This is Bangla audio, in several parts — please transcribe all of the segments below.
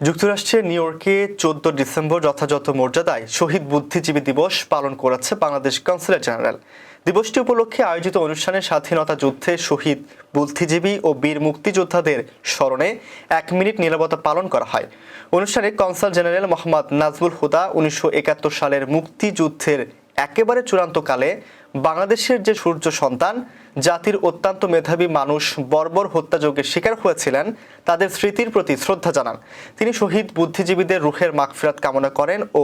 যুক্তরাষ্ট্রের নিউ ইয়র্কে চোদ্দ ডিসেম্বর যথাযথ মর্যাদায় শহীদ বুদ্ধিজীবী দিবস পালন করেছে বাংলাদেশ কনসুলেট জেনারেল। দিবসটি উপলক্ষে আয়োজিত অনুষ্ঠানে স্বাধীনতা যুদ্ধে শহীদ বুদ্ধিজীবী ও বীর মুক্তিযোদ্ধাদের স্মরণে এক মিনিট নিরাপত্তা পালন করা হয়। অনুষ্ঠানে কনসাল জেনারেল মোহাম্মদ নাজমুল হুদা উনিশশো একাত্তর সালের মুক্তিযুদ্ধের একেবারে চূড়ান্তকালে বাংলাদেশের যে সূর্য সন্তান, জাতির অত্যন্ত মেধাবী মানুষ বর্বর হত্যাযজ্ঞের শিকার হয়েছিলেন, তাদের স্মৃতির প্রতি শ্রদ্ধা জানান। তিনি শহীদ বুদ্ধিজীবীদের রুহের মাগফিরাত কামনা করেন ও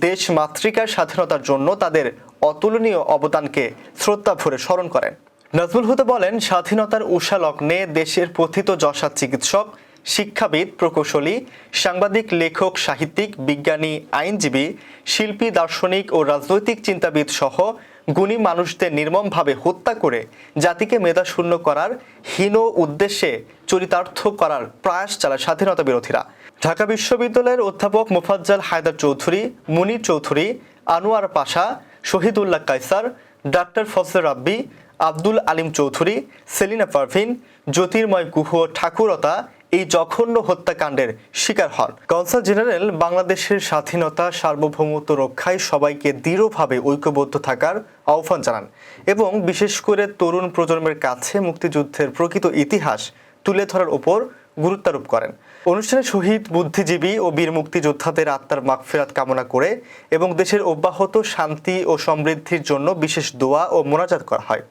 দেশ মাতৃকার স্বাধীনতার জন্য তাদের অতুলনীয় অবদানকে শ্রদ্ধা ভরে স্মরণ করেন। নাজমুল হুদা বলেন, স্বাধীনতার উষা লগ্নে দেশের পথিত যশা চিকিৎসক, শিক্ষাবিদ, প্রকৌশলী, সাংবাদিক, লেখক, সাহিত্যিক, বিজ্ঞানী, আইনজীবী, শিল্পী, দার্শনিক ও রাজনৈতিক চিন্তাবিদ সহ গুণী মানুষদের নির্মমভাবে হত্যা করে জাতিকে মেধাশূন্য করার হীন উদ্দেশ্যে চরিতার্থ করার প্রয়াস চালায় স্বাধীনতা বিরোধীরা। ঢাকা বিশ্ববিদ্যালয়ের অধ্যাপক মোফাজ্জল হায়দার চৌধুরী মুনির চৌধুরী, আনোয়ার পাশা, শহীদুল্লাহ কাইসার ডাক্তার ফজল রাব্বি, আব্দুল আলিম চৌধুরী, সেলিনা পারভিন, জ্যোতির্ময় গুহ ঠাকুরতা এই জঘন্য হত্যাকাণ্ডের শিকার হন। কনসাল জেনারেল, বাংলাদেশের স্বাধীনতা, সার্বভৌমত্ব রক্ষায় সবাইকে দৃঢ়ভাবে ঐক্যবদ্ধ থাকার আহ্বান জানান এবং বিশেষ করে তরুণ প্রজন্মের কাছে মুক্তিযুদ্ধের প্রকৃত ইতিহাস তুলে ধরার উপর গুরুত্বারোপ করেন। অনুষ্ঠানে শহীদ বুদ্ধিজীবী ও বীর মুক্তিযোদ্ধাদের আত্মার মাগফিরাত কামনা করে এবং দেশের অব্যাহত শান্তি ও সমৃদ্ধির জন্য বিশেষ দোয়া ও মোনাজাত করা হয়।